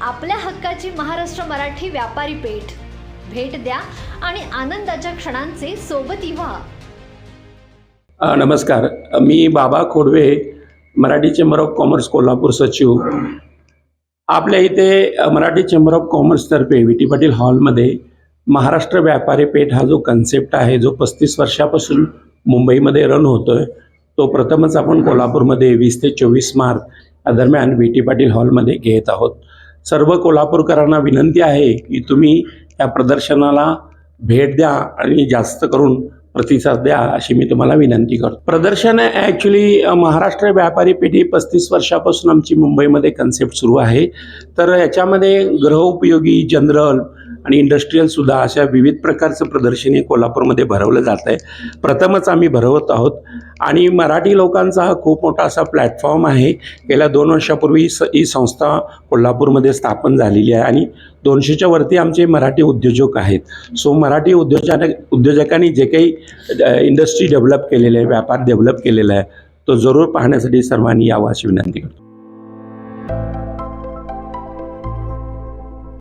आपल्या हक्काची महाराष्ट्र मराठी व्यापारी पेठ. भेट द्या आणि आनंदाच्या क्षणांचे सोबती व्हा नमस्कार. मी Baba Khodwe Marathi chamber of commerce Kolhapur सचिव. आपल्या इथे मराठी चेंबर ऑफ कॉमर्सतर्फे विटी पाटील हॉलमध्ये महाराष्ट्र व्यापारी पेठ हा जो कन्सेप्ट आहे जो पस्तीस वर्षापासून मुंबईमध्ये रन होतो आहे तो प्रथमच आपण कोल्हापूरमध्ये वीस ते चोवीस मार्च दरम्यान दरम्यान विटी पाटील हॉलमध्ये घेत आहोत. सर्व कोल्हापूरकरांना विनंती आहे की तुम्ही या प्रदर्शनाला भेट द्या आणि जास्त करून प्रतिसाद द्या अशी मी तुम्हाला विनंती करतो. प्रदर्शन ॲक्च्युली महाराष्ट्र व्यापारी पेठी पस्तीस वर्षापासून आमची मुंबईमध्ये कन्सेप्ट सुरू आहे. तर याच्यामध्ये गृहउपयोगी जनरल आणि इंडस्ट्रीयलसुद्धा अशा विविध प्रकारचं प्रदर्शन हे कोल्हापूरमध्ये भरवलं जात आहे. प्रथमच आम्ही भरवत आहोत. आणि मराठी लोकांचा हा खूप मोठा असा प्लॅटफॉर्म आहे. गेल्या दोन वर्षापूर्वी स ही संस्था कोल्हापूरमध्ये स्थापन झालेली आहे आणि दोनशेच्या वरती आमचे मराठी उद्योजक आहेत. सो मराठी उद्योजक उद्योजकांनी जे काही इंडस्ट्री डेव्हलप केलेलं आहे व्यापार डेव्हलप केलेला आहे तो जरूर पाहण्यासाठी सर्वांनी यावं अशी विनंती करतो.